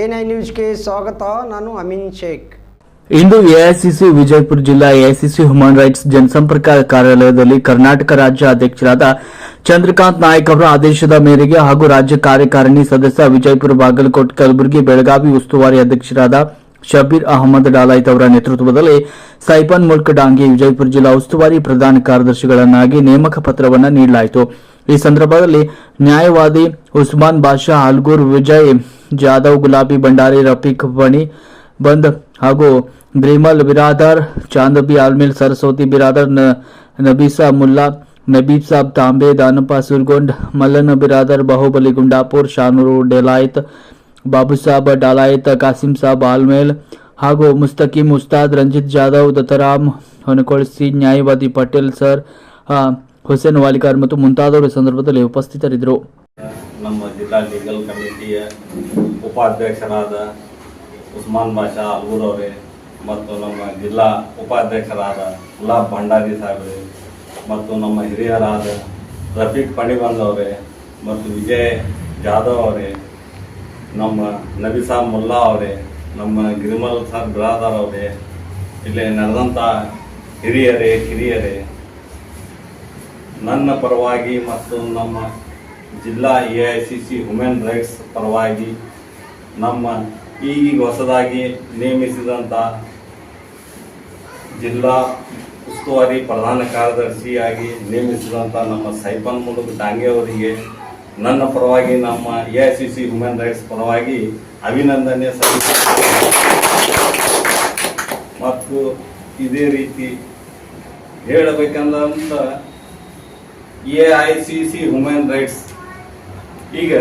N I ನ್ಯೂಸ್ಗೆ ಸ್ವಾಗತ, ನಾನು ಅಮಿನ್ ಶೇಖ್. ಇಂದು ಎಐಸಿಸಿ ವಿಜಯಪುರ ಜಿಲ್ಲಾ ಎಐಸಿಸಿ ಹ್ಯೂಮನ್ ರೈಟ್ಸ್ ಜನಸಂಪರ್ಕ ಕಾರ್ಯಾಲಯದಲ್ಲಿ ಕರ್ನಾಟಕ ರಾಜ್ಯ ಅಧ್ಯಕ್ಷರಾದ ಚಂದ್ರಕಾಂತ್ ನಾಯ್ಕ ಅವರ ಆದೇಶದ ಮೇರೆಗೆ ಹಾಗೂ ರಾಜ್ಯ ಕಾರ್ಯಕಾರಿಣಿ ಸದಸ್ಯ ವಿಜಯಪುರ ಬಾಗಲಕೋಟೆ ಕಲಬುರಗಿ ಬೆಳಗಾವಿ ಉಸ್ತುವಾರಿ ಅಧ್ಯಕ್ಷರಾದ ಶಬೀರ್ ಅಹಮದ್ ಡಾಲಾಯ್ತ್ ಅವರ ನೇತೃತ್ವದಲ್ಲಿ ಸೈಪನ್ ಮುಲ್ಕ್ ಡಾಂಗಿ ವಿಜಯಪುರ ಜಿಲ್ಲಾ ಉಸ್ತುವಾರಿ ಪ್ರಧಾನ ಕಾರ್ಯದರ್ಶಿಗಳನ್ನಾಗಿ ನೇಮಕ ಪತ್ರವನ್ನು ನೀಡಲಾಯಿತು. ಈ ಸಂದರ್ಭದಲ್ಲಿ ನ್ಯಾಯವಾದಿ ಉಸ್ಮಾನ್ ಬಾಷಾ ಹಲ್ಗೂರ್ ವಿಜಯ್ ಜಾಧವ್, ಗುಲಾಬಿ ಭಂಡಾರಿ, ರಫೀಕ್, ಬಣಿ, ಬಂದ್ ಹಾಗೂ ಬ್ರಿಮಲ್, ಬಿರಾದರ್, ಚಾಂದಬಿ, ಆಲ್ಮಿಲ್, ಸರಸ್ವತಿ, ಬಿರಾದರ್ ನಬೀಸಾ, ಮುಲ್ಲಾ ನಬೀಬ್ ಸಾಬ್, ತಾಂಬೆ, ದಾನಪ್ಪ, ಸುರ್ಗೊಂಡ್, ಮಲ್ಲನ, ಬಿರಾದರ್, ಬಾಹುಬಲಿ, ಗುಂಡಾಪುರ್, ಶಾನೂರು, ಡೆಲಾಯತ್, ಬಾಬು ಸಾಬ್, ಡಾಲಾಯತ್, ಕಾಸಿಂ ಸಾಬ್, ಆಲ್ಮೇಲ್ ಹಾಗೂ ಮುಸ್ತಕೀಂ ಉಸ್ತಾದ್, ರಂಜಿತ್ ಜಾಧವ್, ದತ್ತರಾಮ್ ಹೊನಕೊಳಿಸಿ ನ್ಯಾಯವಾದಿ ಪಟೇಲ್, ಸರ್ ಹುಸೇನ್ ವಾಲಿಕಾರ್ ಮತ್ತು ಮುಂತಾದವರು ಸಂದರ್ಭದಲ್ಲಿ ಉಪಸ್ಥಿತರಿದ್ದರು. ನಮ್ಮ ಜಿಲ್ಲಾ ಲೀಗಲ್ ಕಮಿಟಿಯ ಉಪಾಧ್ಯಕ್ಷರಾದ ಉಸ್ಮಾನ್ ಬಾಷಾ ಅಲ್ಗೂರವ್ರೆ ಮತ್ತು ನಮ್ಮ ಜಿಲ್ಲಾ ಉಪಾಧ್ಯಕ್ಷರಾದ ಗುಲಾಬ್ ಭಂಡಾರಿ ಸಾಹೇಬ್ರೆ ಮತ್ತು ನಮ್ಮ ಹಿರಿಯರಾದ ರಫೀಕ್ ಪಣಿಬಂದ್ ಅವರೇ ಮತ್ತು ವಿಜಯ್ ಜಾಧವ್ ಅವರೇ, ನಮ್ಮ ನಬಿಸಾ ಮುಲ್ಲಾ ಅವರೇ, ನಮ್ಮ ಗಿರಿಮಲ್ ಸರ್ ಬಿರಾದರ್ ಅವರೇ, ಇಲ್ಲಿ ನಡೆದಂಥ ಹಿರಿಯರೇ, ಕಿರಿಯರೇ, ನನ್ನ ಪರವಾಗಿ ಮತ್ತು ನಮ್ಮ ಜಿಲ್ಲಾ A I C C human rights ಪರವಾಗಿ ನಮ್ಮ ಈಗೀಗ ಹೊಸದಾಗಿ ನೇಮಿಸಿದಂಥ ಜಿಲ್ಲಾ ಉಸ್ತುವಾರಿ ಪ್ರಧಾನ ಕಾರ್ಯದರ್ಶಿಯಾಗಿ ನೇಮಿಸಿದಂಥ ನಮ್ಮ ಸೈಪನ್ ಮುಲುಕ್ ಡಾಂಗೆ ಅವರಿಗೆ ನನ್ನ ಪರವಾಗಿ ನಮ್ಮ A I C C human rights ಪರವಾಗಿ ಅಭಿನಂದನೆ ಸಲ್ಲಿಸ ಮತ್ತು ಇದೇ ರೀತಿ ಹೇಳಬೇಕಂದಂತ A I C C human rights ಈಗ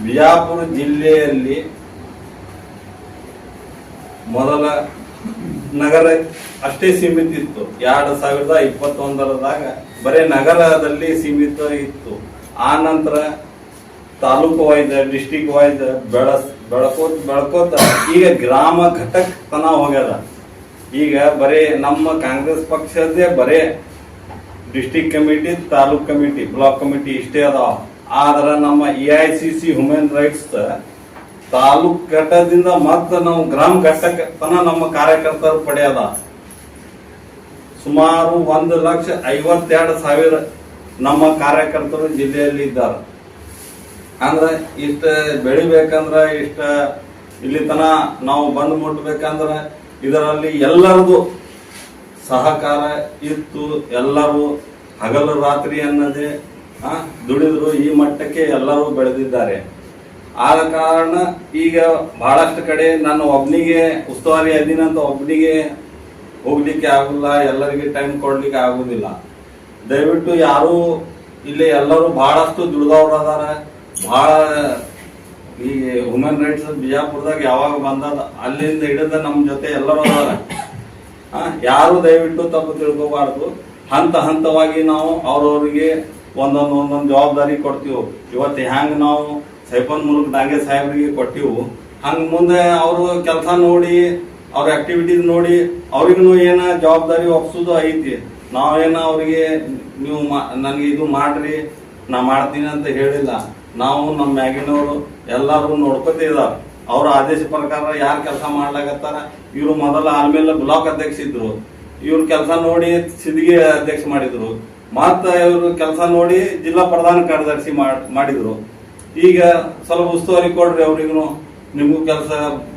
ಬಿಜಾಪುರ ಜಿಲ್ಲೆಯಲ್ಲಿ ಮೊದಲ ನಗರ ಅಷ್ಟೇ ಸೀಮಿತ ಇತ್ತು ಎರಡು ಸಾವಿರದ ಇಪ್ಪತ್ತೊಂದರದಾಗ ಬರೀ ನಗರದಲ್ಲಿ ಸೀಮಿತ ಇತ್ತು. ಆ ನಂತರ ತಾಲೂಕು ವೈಸ್ ಡಿಸ್ಟಿಕ್ ವೈಸ್ ಬೆಳಸ್ ಬೆಳ್ಕೋತ ಬೆಳ್ಕೋತ ಈಗ ಗ್ರಾಮ ಘಟಕ ತನ ಹೋಗ್ಯದ. ಈಗ ಬರೀ ನಮ್ಮ ಕಾಂಗ್ರೆಸ್ ಪಕ್ಷದೇ ಬರೇ district committee taluk committee block committee ಇಷ್ಟೇ ಅದಾವ. ಆದ್ರೆ ನಮ್ಮ A I C C human rights taluk ಘಟ್ಟದಿಂದ ಮತ್ತೆ ನಾವು ಗ್ರಾಮ ಘಟ್ಟಕ್ಕೆ ತನ ನಮ್ಮ ಕಾರ್ಯಕರ್ತರು ಪಡೆಯದ ಸುಮಾರು ಒಂದು ಲಕ್ಷ ಐವತ್ತೆರಡು ಸಾವಿರ ನಮ್ಮ ಕಾರ್ಯಕರ್ತರು ಜಿಲ್ಲೆಯಲ್ಲಿ ಇದ್ದಾರೆ. ಅಂದ್ರೆ ಇಷ್ಟ ಬೆಳಿಬೇಕಂದ್ರ ಇಷ್ಟ ಇಲ್ಲಿ ತನ ನಾವು ಬಂದು ಮುಟ್ಬೇಕಂದ್ರ ಇದರಲ್ಲಿ ಎಲ್ಲರದು ಸಹಕಾರ ಇತ್ತು. ಎಲ್ಲರೂ ಹಗಲು ರಾತ್ರಿ ಅನ್ನದೇ ದುಡಿದ್ರು ಈ ಮಟ್ಟಕ್ಕೆ ಎಲ್ಲರೂ ಬೆಳೆದಿದ್ದಾರೆ. ಆದ ಕಾರಣ ಈಗ ಬಹಳಷ್ಟು ಕಡೆ ನಾನು ಒಬ್ನಿಗೆ, ಉಸ್ತುವಾರಿ ಅದಿನಂತ ಒಬ್ನಿಗೆ ಹೋಗ್ಲಿಕ್ಕೆ ಆಗುಲ್ಲ ಎಲ್ಲರಿಗೆ ಟೈಮ್ ಕೊಡ್ಲಿಕ್ಕೆ ಆಗುದಿಲ್ಲ. ದಯವಿಟ್ಟು ಯಾರು ಇಲ್ಲಿ ಎಲ್ಲರೂ ಬಹಳಷ್ಟು ದುಡ್ದವ್ರು ಅದಾರ ಬಹಳ ಈ ಹ್ಯೂಮನ್ ರೈಟ್ಸ್ ಬಿಜಾಪುರದಾಗ ಯಾವಾಗ ಬಂದದ, ಅಲ್ಲಿಂದ ಹಿಡಿದ ನಮ್ಮ ಜೊತೆ ಎಲ್ಲರೂ ಅದಾರ. ಯಾರು ದಯವಿಟ್ಟು ತಪ್ಪು ತಿಳ್ಕೋಬಾರ್ದು. ಹಂತ ಹಂತವಾಗಿ ನಾವು ಅವ್ರವ್ರಿಗೆ ಒಂದೊಂದು ಒಂದೊಂದು ಜವಾಬ್ದಾರಿ ಕೊಡ್ತೀವಿ. ಇವತ್ತು ಹ್ಯಾಂಗ ನಾವು ಸೈಫನ್ ಮೂಲಕ ಡಾಂಗೆ ಸಾಹೇಬ್ರಿಗೆ ಕೊಟ್ಟಿವು. ಹಂಗ ಮುಂದೆ ಅವರು ಕೆಲಸ ನೋಡಿ, ಅವ್ರ ಆಕ್ಟಿವಿಟೀಸ್ ನೋಡಿ ಅವ್ರಿಗೂ ಏನ ಜವಾಬ್ದಾರಿ ಒಪ್ಸೋದು ಐತಿ. ನಾವೇನ ಅವ್ರಿಗೆ, ನೀವು ನನಗೆ ಇದು ಮಾಡ್ರಿ, ನಾ ಮಾಡ್ತೀನಿ ಅಂತ ಹೇಳಿಲ್ಲ. ನಾವು ನಮ್ಮ ಮ್ಯಾಗಿನವರು ಎಲ್ಲರೂ ನೋಡ್ಕೊತಿದಾರ ಅವ್ರ ಆದೇಶ ಪ್ರಕಾರ ಯಾರು ಕೆಲಸ ಮಾಡ್ಲಾಕತ್ತಾರ, ಇವರು ಮೊದಲ ಆಮೇಲೆ ಬ್ಲಾಕ್ ಅಧ್ಯಕ್ಷ ಇದ್ರು. ಇವ್ರ ಕೆಲಸ ನೋಡಿ ಸಿದ್ದಿಗೆ ಅಧ್ಯಕ್ಷ ಮಾಡಿದ್ರು. ಮತ್ತ ಇವರು ಕೆಲಸ ನೋಡಿ ಜಿಲ್ಲಾ ಪ್ರಧಾನ ಕಾರ್ಯದರ್ಶಿ ಮಾಡ್- ಮಾಡಿದ್ರು. ಈಗ ಸ್ವಲ್ಪ ಉಸ್ತುವಾರಿ ಕೊಡ್ರಿ ಅವ್ರಿಗೂ ನಿಮಗೂ ಕೆಲಸ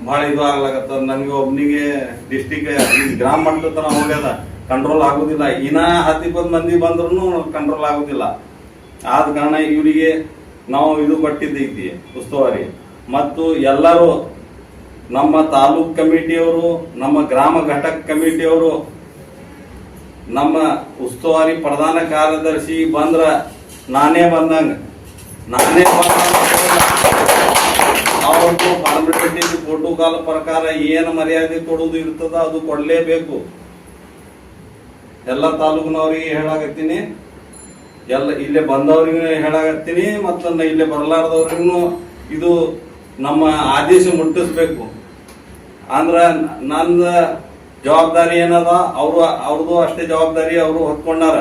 ಬಹಳ ಇದು ಆಗ್ಲಾಕತ್ತ ನನಗೆ ಒಬ್ನಿಗೆ ಡಿಸ್ಟಿಕ್ ಗ್ರಾಮ ಮಟ್ಟದ ತನ ಹೋಗ್ಯದ ಕಂಟ್ರೋಲ್ ಆಗುದಿಲ್ಲ. ಇನ್ನ ಹತ್ತು ಇಪ್ಪತ್ತು ಮಂದಿ ಬಂದ್ರು ಕಂಟ್ರೋಲ್ ಆಗುದಿಲ್ಲ. ಆದ ಕಾರಣ ಇವರಿಗೆ ನಾವು ಇದು ಕೊಟ್ಟಿದ್ದೈತಿ ಉಸ್ತುವಾರಿ. ಮತ್ತು ಎಲ್ಲರೂ ನಮ್ಮ ತಾಲೂಕ್ ಕಮಿಟಿಯವರು, ನಮ್ಮ ಗ್ರಾಮ ಘಟಕ ಕಮಿಟಿಯವರು, ನಮ್ಮ ಉಸ್ತುವಾರಿ ಪ್ರಧಾನ ಕಾರ್ಯದರ್ಶಿ ಬಂದ್ರ ನಾನೇ ಬಂದಂಗ. ನಾನೇ ಅವ್ರದ್ದು ಫಾರ್ಮಾಲಿಟಿ ಪ್ರೋಟೋಕಾಲ್ ಪ್ರಕಾರ ಏನು ಮರ್ಯಾದೆ ಕೊಡೋದು ಇರ್ತದ ಅದು ಕೊಡ್ಲೇಬೇಕು. ಎಲ್ಲ ತಾಲೂಕಿನವ್ರಿಗೆ ಹೇಳಾಕತ್ತೀನಿ. ಎಲ್ಲ ಇಲ್ಲೇ ಬಂದವ್ರಿಗೂ ಹೇಳಾಕತ್ತೀನಿ ಮತ್ತು ಇಲ್ಲೇ ಬರಲಾರ್ದವ್ರಿಗೂ ಇದು ನಮ್ಮ ಆದೇಶ ಮುಟ್ಟಿಸ್ಬೇಕು. ಅಂದ್ರ ನಂದ ಜವಾಬ್ದಾರಿ ಏನದ? ಅವರು ಅವ್ರದ್ದು ಅಷ್ಟೇ ಜವಾಬ್ದಾರಿ ಅವರು ಹೊತ್ಕೊಂಡಾರ.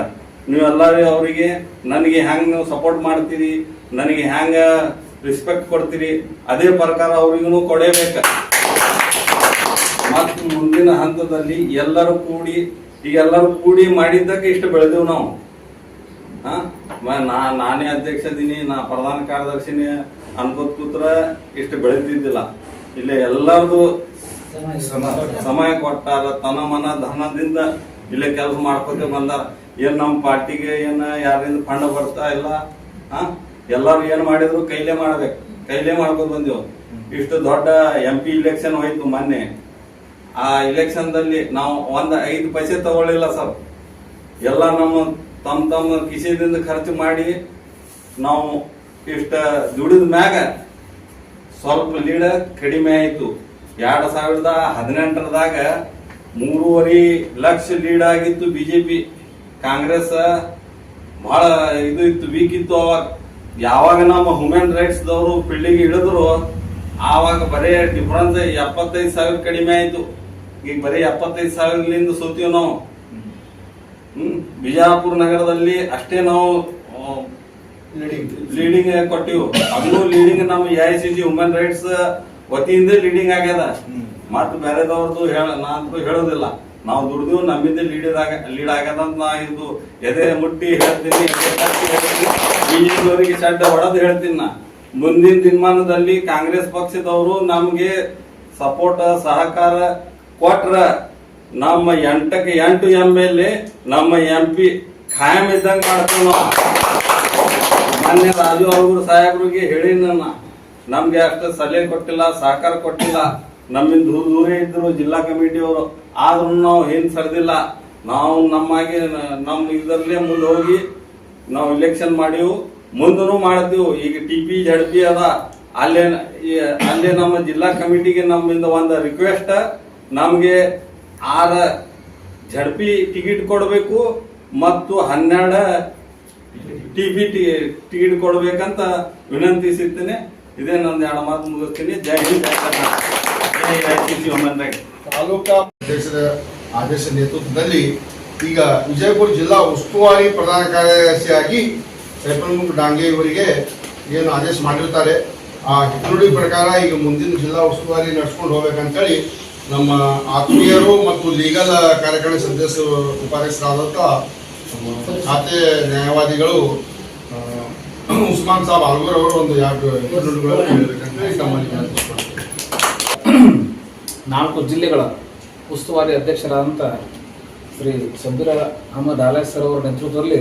ನೀವೆಲ್ಲರೂ ಅವರಿಗೆ ನನಗೆ ಹೆಂಗೆ ನೀವು ಸಪೋರ್ಟ್ ಮಾಡ್ತೀರಿ? ನನಗೆ ಹ್ಯಾಂಗ ರಿಸ್ಪೆಕ್ಟ್ ಕೊಡ್ತೀರಿ? ಅದೇ ಪ್ರಕಾರ ಅವ್ರಿಗೂ ಕೊಡೇಬೇಕ. ಮತ್ತು ಮುಂದಿನ ಹಂತದಲ್ಲಿ ಎಲ್ಲರೂ ಕೂಡಿ, ಈಗ ಎಲ್ಲರೂ ಕೂಡಿ ಮಾಡಿದ್ದಕ್ಕೆ ಇಷ್ಟು ಬೆಳೆದೇವು ನಾವು. ಹಾ? ನಾನೇ ಅಧ್ಯಕ್ಷ ಇದೀನಿ, ನಾ ಪ್ರಧಾನ ಕಾರ್ಯದರ್ಶಿನಿ ಅನ್ಕೋತ್ ಕೂತ್ರ ಇಷ್ಟು ಬೆಳೆದಿದ್ದಿಲ್ಲ. ಇಲ್ಲೇ ಎಲ್ಲರದು ಸಮಯ ಕೊಟ್ಟಾರ, ತನ ಮನ ಧನದಿಂದ ಇಲ್ಲೇ ಕೆಲಸ ಮಾಡ್ಕೊತ ಬಂದಾರ. ಏನ್ ನಮ್ಮ ಪಾರ್ಟಿಗೆ ಏನ ಯಾರಿಂದ ಫಂಡ್ ಬರ್ತಾ ಇಲ್ಲ? ಹಾ? ಎಲ್ಲಾರು ಏನ್ ಮಾಡಿದ್ರು ಕೈಲೇ ಮಾಡ್ಬೇಕು ಕೈಲೇ ಮಾಡ್ಕೊಂಡು ಬಂದೆವು ಇಷ್ಟು ದೊಡ್ಡ ಎಂ ಪಿ ಇಲೆಕ್ಷನ್ ಹೋಯ್ತು ಮೊನ್ನೆ. ಆ ಇಲೆಕ್ಷನ್ ದಲ್ಲಿ ನಾವು ಒಂದ್ ಐದು ಪೈಸೆ ತಗೊಳ್ಳಿಲ್ಲ ಸರ್. ಎಲ್ಲ ನಮ್ಮ ತಮ್ಮ ತಮ್ಮ ಕಿಸೆದಿಂದ ಖರ್ಚು ಮಾಡಿ ನಾವು ಇಷ್ಟ ದುಡಿದ ಮ್ಯಾಗ ಸ್ವಲ್ಪ ಲೀಡ್ ಕಡಿಮೆ ಆಯ್ತು. ಎರಡ್ ಸಾವಿರದ ಹದಿನೆಂಟರದಾಗ ಮೂರುವರೆ ಲಕ್ಷ ಲೀಡ್ ಆಗಿತ್ತು ಬಿಜೆಪಿ. ಕಾಂಗ್ರೆಸ್ ಬಹಳ ಇದು ಇತ್ತು ವೀಕ್ ಇತ್ತು ಅವಾಗ. ಯಾವಾಗ ನಮ್ಮ ಹ್ಯೂಮನ್ ರೈಟ್ಸ್ ದವರು ಫೀಲ್ಡಿಗೆ ಇಳಿದ್ರು ಆವಾಗ ಬರೀ ಡಿಫ್ರೆನ್ಸ್ ಎಪ್ಪತ್ತೈದು ಸಾವಿರ ಕಡಿಮೆ ಆಯ್ತು. ಈಗ ಬರೀ ಎಪ್ಪತ್ತೈದು ಸಾವಿರಲಿಂದ ಸೋತೀವಿ ನಾವು? ಹ್ಮ್ ಬಿಜಾಪುರ ನಗರದಲ್ಲಿ ಅಷ್ಟೇ ನಾವು ಲೀಡಿಂಗ್ ಕೊಟ್ಟಿವು? ಅದು ಲೀಡಿಂಗ್ ನಮ್ಮ A I C G human rights ವತಿಯಿಂದ ಲೀಡಿಂಗ್ ಆಗ್ಯದ. ಮತ್ತೆ ಬೇರೆದವ್ರದ್ದು ಹೇಳ ನಾನು ಹೇಳೋದಿಲ್ಲ. ನಾವು ದುಡ್ದು ನಮ್ಮಿಂದ ಆಗ ಲೀಡ್ ಆಗದಂತ ನಾ ಇದು ಎದೆ ಮುಟ್ಟಿ ಹೇಳ್ತೀನಿ ಬಿಜೆಪಿಯವರಿಗೆ ಚಡ್ಡ ಹೊಡೆದು ಹೇಳ್ತೀನಿ ನಾ. ಮುಂದಿನ ದಿನಮಾನದಲ್ಲಿ ಕಾಂಗ್ರೆಸ್ ಪಕ್ಷದವರು ನಮಗೆ ಸಪೋರ್ಟ್, ಸಹಕಾರ ಕೊಟ್ರ ನಮ್ಮ ಎಂಟಕ್ಕೆ ಎಂಟು ಎಂ ಎಲ್ ಎ ನಮ್ಮ ಎಂ ಪಿ ಖಾಯಂ ಇದ್ದಂಗೆ ಮಾಡ್ತೀವಿ ಮಾನ್ಯ ರಾಜು ಅವರು ಸಾಹೇಬ್ರಿಗೆ ಹೇಳಿ ನನ್ನ ನಮ್ಗೆ ಅಷ್ಟು ಸಲಹೆ ಕೊಟ್ಟಿಲ್ಲ, ಸಹಕಾರ ಕೊಟ್ಟಿಲ್ಲ. ನಮ್ಮಿಂದ ದೂರ ದೂರ ಇದ್ರು ಜಿಲ್ಲಾ ಕಮಿಟಿಯವರು ಆದ್ರೂ ನಾವು ಏನ್ ಸರಿದಿಲ್ಲ. ನಾವು ನಮ್ಮಾಗೆ ನಮ್ಮ ಇದರಲ್ಲೇ ಮುಂದೆ ಹೋಗಿ ನಾವು ಇಲೆಕ್ಷನ್ ಮಾಡಿವು. ಮುಂದೂ ಮಾಡ್ತೀವಿ. ಈಗ ಟಿ ಪಿ ಜಡ್ ಅದ. ಅಲ್ಲೇ ಅಲ್ಲೇ ನಮ್ಮ ಜಿಲ್ಲಾ ಕಮಿಟಿಗೆ ನಮ್ಮಿಂದ ಒಂದು ರಿಕ್ವೆಸ್ಟ್ ನಮ್ಗೆ ಆರ ಝಡ್ಪಿ ಟಿಕೆಟ್ ಕೊಡಬೇಕು ಮತ್ತು ಹನ್ನೆರಡು ಟಿ ಪಿ ಟಿಕೆಟ್ ಕೊಡಬೇಕಂತ ವಿನಂತಿಸುತ್ತೇನೆ ಇದೇ ನಂದು ಎರಡು ಮಾತು ಮುಗಿಸ್ತೀನಿ. ಜೈ ಹಿಂದ್ ತಾಲೂಕಾ ಅಧ್ಯಕ್ಷರ ಆದೇಶ ನೇತೃತ್ವದಲ್ಲಿ ಈಗ ವಿಜಯಪುರ ಜಿಲ್ಲಾ ಉಸ್ತುವಾರಿ ಪ್ರಧಾನ ಕಾರ್ಯದರ್ಶಿಯಾಗಿ ಸೈಫಲ್ಮುಖ್ ಡಾಂಗೆ ಇವರಿಗೆ ಏನು ಆದೇಶ ಮಾಡಿರ್ತಾರೆ ಆ ಹಿತನುಡಿ ಪ್ರಕಾರ ಈಗ ಮುಂದಿನ ಜಿಲ್ಲಾ ಉಸ್ತುವಾರಿ ನಡ್ಸ್ಕೊಂಡು ಹೋಗ್ಬೇಕಂತೇಳಿ ನಮ್ಮ ಆತ್ಮೀಯರು ಮತ್ತು ಲೀಗಲ್ ಕಾರ್ಯಕ್ರಮ ಸದಸ್ಯರು ಉಪಾಧ್ಯಕ್ಷರಾದಂಥ ಖಾತೆ ನ್ಯಾಯವಾದಿಗಳು ಉಸ್ಮಾನ್ ಸಾಬ್ ಆಲ್ಗೂರ್ ಅವರು ಒಂದು ಎರಡು ಹಿತನುಡಿಗಳು ತಮ್ಮಲ್ಲಿ. ನಾಲ್ಕು ಜಿಲ್ಲೆಗಳ ಉಸ್ತುವಾರಿ ಅಧ್ಯಕ್ಷರಾದಂಥ ಶ್ರೀ ಸಬ್ಬಿರ ಅಹಮದ್ ಆಲೇಸರ್ ಸರ್ ಅವರ ನೇತೃತ್ವದಲ್ಲಿ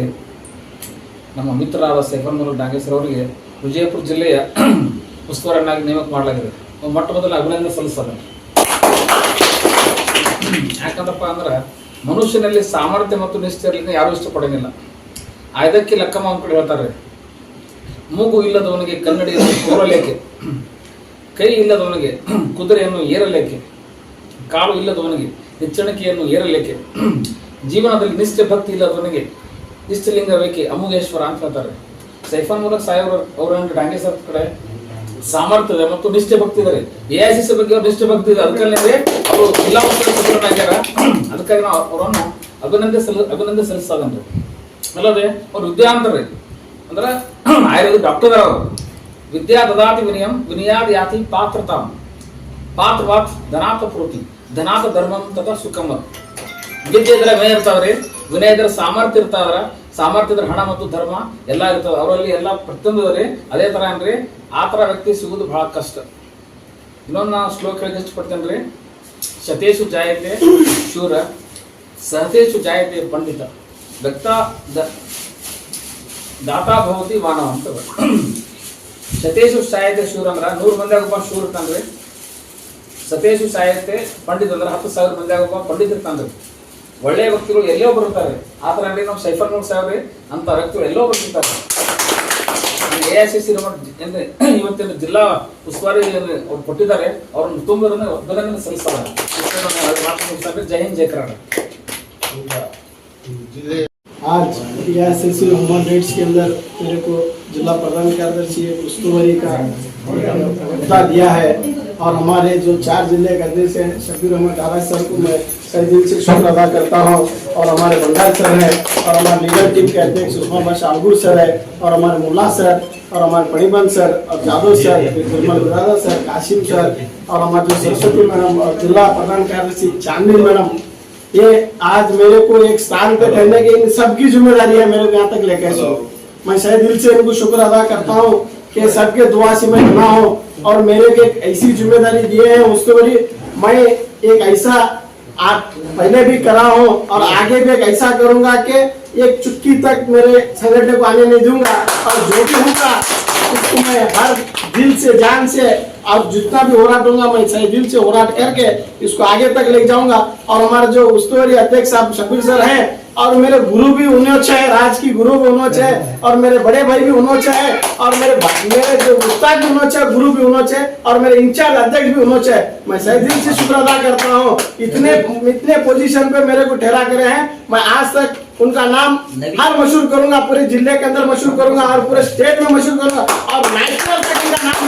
ನಮ್ಮ ಮಿತ್ರರಾದ ಸೈಫನ್ಮೂಲ್ ಡಾಂಗೆ ಅವರಿಗೆ ವಿಜಯಪುರ ಜಿಲ್ಲೆಯ ಉಸ್ತುವಾರಿಯನ್ನಾಗಿ ನೇಮಕ ಮಾಡಲಾಗಿದೆ. ಮೊಟ್ಟ ಮೊದಲು ಅಭಿನಂದನೆ ಸಲ್ಲಿಸೋದು ಯಾಕಂದ್ರಪ್ಪ ಅಂದ್ರೆ ಮನುಷ್ಯನಲ್ಲಿ ಸಾಮರ್ಥ್ಯ ಮತ್ತು ನಿಷ್ಠೆಯಲ್ಲಿ ಯಾರೂ ಇಷ್ಟಪಡೋಂಗಿಲ್ಲ. ಆಯ್ದಕ್ಕೆ ಲೆಕ್ಕಮ್ಮ ಅಂದ್ಕೊಂಡು ಕಡೆ ಹೇಳ್ತಾರೆ. ಮೂಗು ಇಲ್ಲದವನಿಗೆ ಕನ್ನಡಿಯನ್ನು ಕೂರಲೇಕೆ ಕೈ ಇಲ್ಲದವನಿಗೆ ಕುದುರೆಯನ್ನು ಏರಲೇಕೆ? ಕಾಲು ಇಲ್ಲದವನಿಗೆ ನಿಚ್ಚಣಿಕೆಯನ್ನು ಏರಲೇಕೆ? ಜೀವನದಲ್ಲಿ ನಿಷ್ಠೆ ಭಕ್ತಿ ಇಲ್ಲದವನಿಗೆ ಇಷ್ಟಲಿಂಗ ಬೇಕೆ? ಅಮುಗೇಶ್ವರ ಅಂತ ಹೇಳ್ತಾರೆ. ಸೈಫಾನ್ ಮೂಲಕ ಸಾಹೇಬ್ರ ಅವರ ಡಾಂಗೆ ಸರ್ ಕಡೆ ಸಾಮರ್ಥ್ಯ ಮತ್ತು ನಿಷ್ಠೆ ಭಕ್ತಿ ಇದ್ದಾರೆ ಎ ಐ ಸಿ ಸಿ ಬಗ್ಗೆ ಅವ್ರ ನಿಷ್ಠೆ ಭಕ್ತಿ ಇದೆ. ಅದಕ್ಕಲ್ಲೇ ಅವರು ಜಿಲ್ಲಾ ಉಸ್ತುವಾರಿ ಸಚಿವರಾಗ್ಯಾರ ಅದಕ್ಕಾಗಿ ನಾವು ಅವರನ್ನು ಅಭಿನಂದನೆ ಸಲ್, ಅಭಿನಂದನೆ ಸಲ್ಲಿಸ್ತದಂತೆ ಅಲ್ಲದೆ ಅವ್ರು ವಿದ್ಯಾಂತರ್ರಿ ಅಂದ್ರೆ ಆಯುರ್ವೇದ ಡಾಕ್ಟರ್ ಅವರು. ವಿದ್ಯಾ ದದಾತಿ ವಿನಯಂ ವಿನಯಾದ ಯಾತಿ ಪಾತ್ರತಾಂ. ಪಾತ್ರವಾತ್ ಧನಾತ ಪೂರ್ತಿ ಧನಾತ ಧರ್ಮಂ ತಥಾ ಸುಖಮ ವಿದ್ಯೆ ಇದ್ರೆ ವಿನಯ ಇರ್ತಾವ್ರಿ. ವಿನಯ ಇದ್ರೆ ಸಾಮರ್ಥ್ಯ ಇರ್ತಾವ್ರ. ಸಾಮರ್ಥ್ಯ ಇದ್ರೆ ಹಣ ಮತ್ತು ಧರ್ಮ ಎಲ್ಲ ಇರ್ತಾವ ಅವರಲ್ಲಿ ಎಲ್ಲ ಪ್ರತಿಯೊಂದು ಅದೇ ಅದೇ ತರ ಏನ್ರಿ ಆ ತರ ವ್ಯಕ್ತಿ ಸಿಗೋದು ಬಹಳ ಕಷ್ಟ. ಇನ್ನೊಂದು ನಾನು ಶ್ಲೋಕ ಹೇಳಿ ಇಷ್ಟಪಡ್ತೇನೆ ರೀ ಶತೇಶು ಜಾಯತೆ ಶೂರ ಸಹತೇಶು ಜಾಯತೆ ಪಂಡಿತ. ದತ್ತ ದಾತಾ ಭವತಿ ಮಾನವ ಅಂತ ಶತೇಶು ಸಾಯತೆ ಶೂರ್ ಅಂದ್ರ ನೂರು ಮಂದಿಯಾಗ ಒಬ್ಬ ಶೂರ್ ಇರ್ತಾನ್ರಿ. ಸತೇಶು ಸಾಯತೆ ಪಂಡಿತ ಅಂದ್ರೆ ಹತ್ತು ಸಾವಿರ ಮಂದಿಯಾಗ ಒಬ್ಬ ಪಂಡಿತ್ ಇರ್ತಾನ್ರಿ. ಒಳ್ಳೆಯ ವ್ಯಕ್ತಿಗಳು ಎಲ್ಲೋ ಬರುತ್ತಾರೆ. ಆ ಥರ ಅಂದ್ರೆ ನಾವು ಸೈಫರ್ ನೋಡ್ ಸಾವ್ರಿ ಅಂತ ವ್ಯಕ್ತಿಗಳು ಎಲ್ಲೋ ಬರ್ತಿರ್ತಾರೆ. ಎ ಐ ಸಿ ಸಿ ಅಂದ್ರೆ ಇವತ್ತಿನ ಜಿಲ್ಲಾ ಉಸ್ತುವಾರಿ ಅವ್ರು ಕೊಟ್ಟಿದ್ದಾರೆ ಅವ್ರನ್ನ ತುಂಬದನ್ನ ಅಭಿನಂದನೆ ಸಲ್ಲಿಸ್ತಾರೆ. ಜೈ ಹಿಂದ್, ಜೈ ಜಿಲ್ಲೆ आज एआईसीसी ह्यूमन राइट्स के अंदर मेरे को जिला प्रधान कार्यदर्शी एक उस्तुवारी का अहदा दिया है। और हमारे जो चार ज़िले के अध्यक्ष हैं शबीर अहमद आवाज़ सर को मैं सही दिल से शुक्र अदा करता हूँ। और हमारे भंडार सर हैं, और हमारे लीगल टीम के अध्यक्ष बादशाह अलगुर सर है, और हमारे मुला सर, और हमारे पणिबन सर, और Jadhav sir, Nirmal sir Kashim sir, और हमारे जो सरस्वती मैडम और जिला प्रधान कार्यदर्शी चांदनी मैडम ये आज मेरे को एक स्थान पे ठहरने की इन सबकी ज़िम्मेदारी है मेरे यहाँ तक लेकर। सो मैं सही दिल से इनको शुक्र अदा करता हूँ कि सबके दुआ से मैं बना हूँ और मेरे को एक ऐसी ज़िम्मेदारी दिए हैं उसके बड़ी मैं एक ऐसा आप पहले भी करा हूँ और आगे भी एक ऐसा करूँगा कि एक चुटकी तक मेरे संगठन को आने नहीं दूँगा और जो भी होगा उसको मैं हर दिल से जान से और जितना भी होराट होगा, मैं सही दिल से होराट करके इसको आगे तक ले जाऊँगा। और हमारे जो स्तरीय अध्यक्ष साहब शबीर सर है, और मेरे गुरु भी उन्हें अच्छे है, राज की गुरु भी उन्हें अच्छे है, और मेरे बड़े भाई भी उन्हें अच्छे है, और मेरे मेरे जो उस्ताद भी उन्हें अच्छे गुरु भी उन्हें अच्छे और मेरे इंचार्ज अध्यक्ष भी उन्हें अच्छे है। मैं सही दिल से शुक्र अदा करता हूँ। इतने इतने पोजीशन पे मेरे को ठहरा करे हैं। मैं आज तक उनका नाम हर मशहूर करूँगा, पूरे ज़िले के अंदर मशहूर करूँगा, और पूरे स्टेट में मशहूर करूँगा। और नेशनल तक इनका नाम